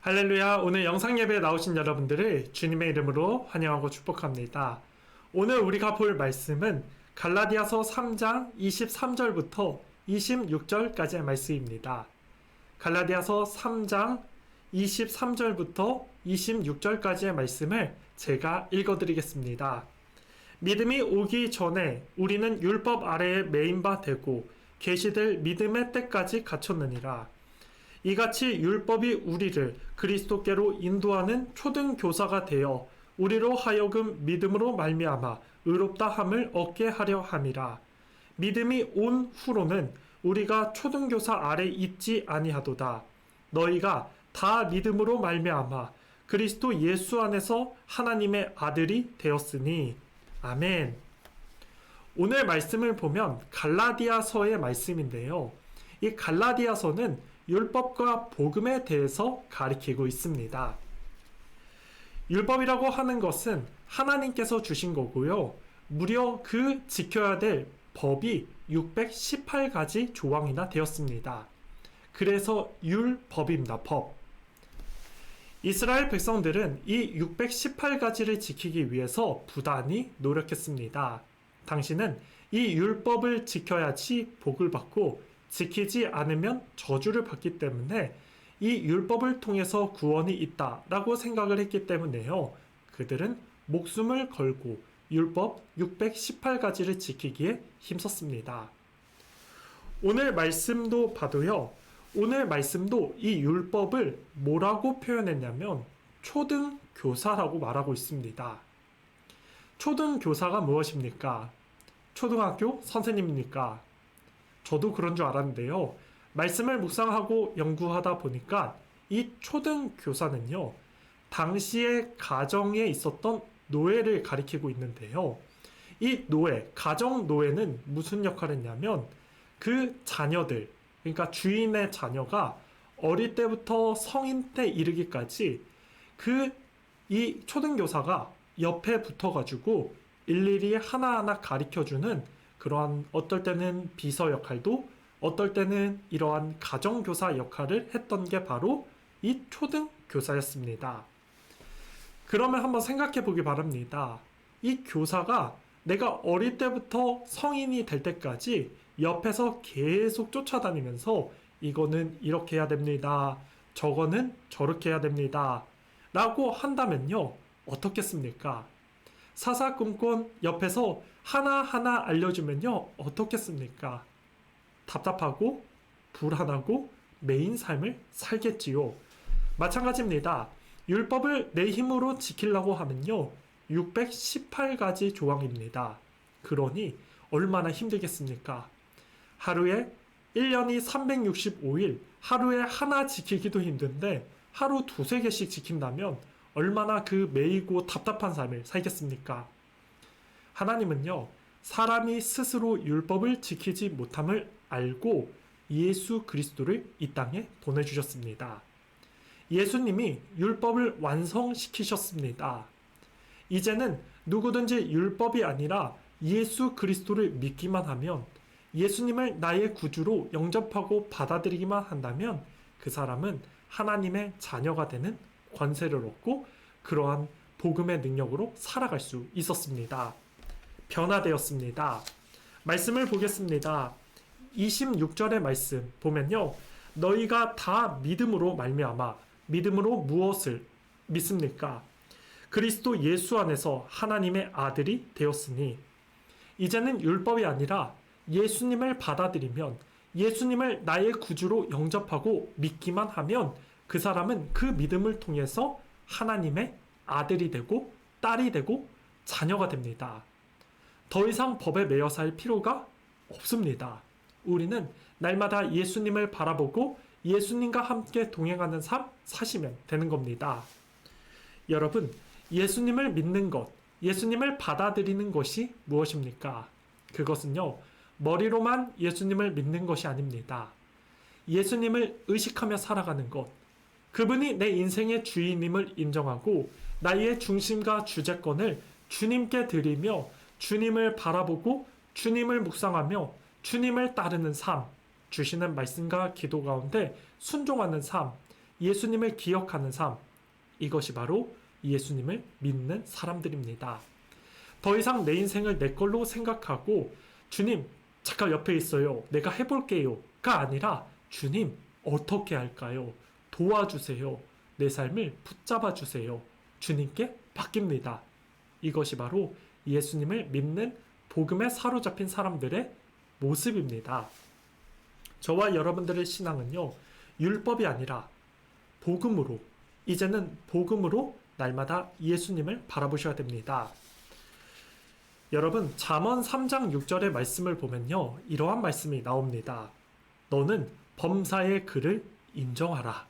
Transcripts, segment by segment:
할렐루야. 오늘 영상 예배에 나오신 여러분들을 주님의 이름으로 환영하고 축복합니다. 오늘 우리가 볼 말씀은 갈라디아서 3장 23절부터 26절까지의 말씀입니다. 갈라디아서 3장 23절부터 26절까지의 말씀을 제가 읽어드리겠습니다. 믿음이 오기 전에 우리는 율법 아래에 메인바 되고 계시될 믿음의 때까지 갖췄느니라. 이같이 율법이 우리를 그리스도께로 인도하는 초등 교사가 되어 우리로 하여금 믿음으로 말미암아 의롭다 함을 얻게 하려 함이라. 믿음이 온 후로는 우리가 초등 교사 아래 있지 아니하도다. 너희가 다 믿음으로 말미암아 그리스도 예수 안에서 하나님의 아들이 되었으니 아멘. 오늘 말씀을 보면 갈라디아서의 말씀인데요. 이 갈라디아서는 율법과 복음에 대해서 가리키고 있습니다. 율법이라고 하는 것은 하나님께서 주신 거고요. 무려 그 지켜야 될 법이 618가지 조항이나 되었습니다. 그래서 율법입니다. 법. 이스라엘 백성들은 이 618가지를 지키기 위해서 부단히 노력했습니다. 당신은 이 율법을 지켜야지 복을 받고 지키지 않으면 저주를 받기 때문에 이 율법을 통해서 구원이 있다라고 생각을 했기 때문에요. 그들은 목숨을 걸고 율법 618가지를 지키기에 힘썼습니다. 오늘 말씀도 봐도요. 오늘 말씀도 이 율법을 뭐라고 표현했냐면 초등 교사라고 말하고 있습니다. 초등 교사가 무엇입니까? 초등학교 선생님입니까? 저도 그런 줄 알았는데요. 말씀을 묵상하고 연구하다 보니까 이 초등 교사는요. 당시의 가정에 있었던 노예를 가리키고 있는데요. 이 노예, 가정 노예는 무슨 역할을 했냐면 그 자녀들, 그러니까 주인의 자녀가 어릴 때부터 성인 때 이르기까지 그 이 초등교사가 옆에 붙어가지고 일일이 하나하나 가르쳐주는 그러한 어떨 때는 비서 역할도 어떨 때는 이러한 가정교사 역할을 했던 게 바로 이 초등 교사였습니다. 그러면 한번 생각해 보기 바랍니다. 이 교사가 내가 어릴 때부터 성인이 될 때까지 옆에서 계속 쫓아다니면서 이거는 이렇게 해야 됩니다. 저거는 저렇게 해야 됩니다. 라고 한다면요. 어떻겠습니까? 사사건건 옆에서 하나하나 알려주면요. 어떻겠습니까? 답답하고 불안하고 메인 삶을 살겠지요. 마찬가지입니다. 율법을 내 힘으로 지키려고 하면요. 618가지 조항입니다. 그러니 얼마나 힘들겠습니까? 하루에 1년이 365일 하루에 하나 지키기도 힘든데 하루 두세 개씩 지킨다면 얼마나 그 매이고 답답한 삶을 살겠습니까? 하나님은요, 사람이 스스로 율법을 지키지 못함을 알고 예수 그리스도를 이 땅에 보내주셨습니다. 예수님이 율법을 완성시키셨습니다. 이제는 누구든지 율법이 아니라 예수 그리스도를 믿기만 하면 예수님을 나의 구주로 영접하고 받아들이기만 한다면 그 사람은 하나님의 자녀가 되는 권세를 얻고 그러한 복음의 능력으로 살아갈 수 있었습니다. 변화되었습니다. 말씀을 보겠습니다. 26절의 말씀 보면요. 너희가 다 믿음으로 말미암아 믿음으로 무엇을 믿습니까? 그리스도 예수 안에서 하나님의 아들이 되었으니 이제는 율법이 아니라 예수님을 받아들이면 예수님을 나의 구주로 영접하고 믿기만 하면 그 사람은 그 믿음을 통해서 하나님의 아들이 되고 딸이 되고 자녀가 됩니다. 더 이상 법에 매여 살 필요가 없습니다. 우리는 날마다 예수님을 바라보고 예수님과 함께 동행하는 삶 사시면 되는 겁니다. 여러분, 예수님을 믿는 것, 예수님을 받아들이는 것이 무엇입니까? 그것은요, 머리로만 예수님을 믿는 것이 아닙니다. 예수님을 의식하며 살아가는 것, 그분이 내 인생의 주인임을 인정하고 나의 중심과 주재권을 주님께 드리며 주님을 바라보고 주님을 묵상하며 주님을 따르는 삶, 주시는 말씀과 기도 가운데 순종하는 삶, 예수님을 기억하는 삶, 이것이 바로 예수님을 믿는 사람들입니다. 더 이상 내 인생을 내 걸로 생각하고 주님, 잠깐 옆에 있어요. 내가 해볼게요.가 아니라 주님, 어떻게 할까요? 도와주세요. 내 삶을 붙잡아 주세요. 주님께 맡깁니다. 이것이 바로 예수님을 믿는 복음에 사로잡힌 사람들의 모습입니다. 저와 여러분들의 신앙은요, 율법이 아니라 복음으로, 이제는 복음으로 날마다 예수님을 바라보셔야 됩니다. 여러분, 잠언 3장 6절의 말씀을 보면요, 이러한 말씀이 나옵니다. 너는 범사의 글을 인정하라.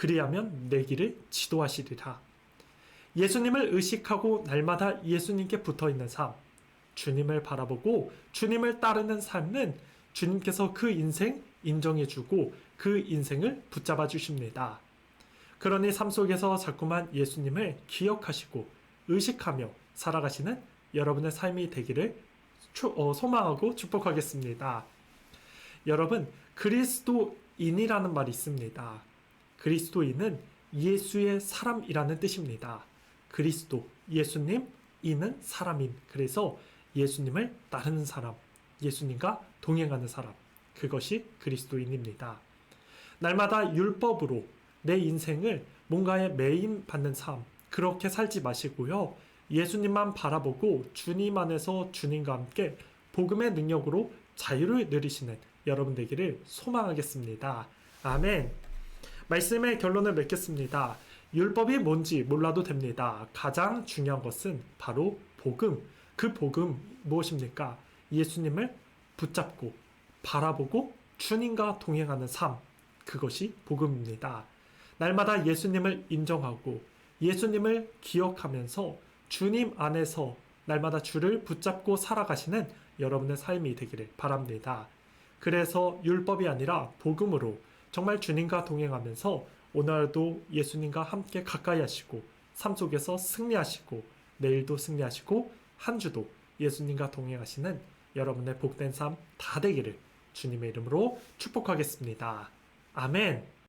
그리하면 내 길을 지도하시리라. 예수님을 의식하고 날마다 예수님께 붙어 있는 삶, 주님을 바라보고 주님을 따르는 삶은 주님께서 그 인생 인정해주고 그 인생을 붙잡아 주십니다. 그러니 삶 속에서 자꾸만 예수님을 기억하시고 의식하며 살아가시는 여러분의 삶이 되기를 추- 어, 소망하고 축복하겠습니다. 여러분, 그리스도인이라는 말이 있습니다. 그리스도인은 예수의 사람이라는 뜻입니다. 그리스도, 예수님, 인은 사람인. 그래서 예수님을 따르는 사람, 예수님과 동행하는 사람. 그것이 그리스도인입니다. 날마다 율법으로 내 인생을 뭔가에 매임 받는 삶, 그렇게 살지 마시고요. 예수님만 바라보고 주님 안에서 주님과 함께 복음의 능력으로 자유를 누리시는 여러분 되기를 소망하겠습니다. 아멘. 말씀의 결론을 맺겠습니다. 율법이 뭔지 몰라도 됩니다. 가장 중요한 것은 바로 복음. 그 복음 무엇입니까? 예수님을 붙잡고 바라보고 주님과 동행하는 삶. 그것이 복음입니다. 날마다 예수님을 인정하고 예수님을 기억하면서 주님 안에서 날마다 주를 붙잡고 살아가시는 여러분의 삶이 되기를 바랍니다. 그래서 율법이 아니라 복음으로 정말 주님과 동행하면서 오늘도 예수님과 함께 가까이 하시고 삶 속에서 승리하시고 내일도 승리하시고 한 주도 예수님과 동행하시는 여러분의 복된 삶 다 되기를 주님의 이름으로 축복하겠습니다. 아멘.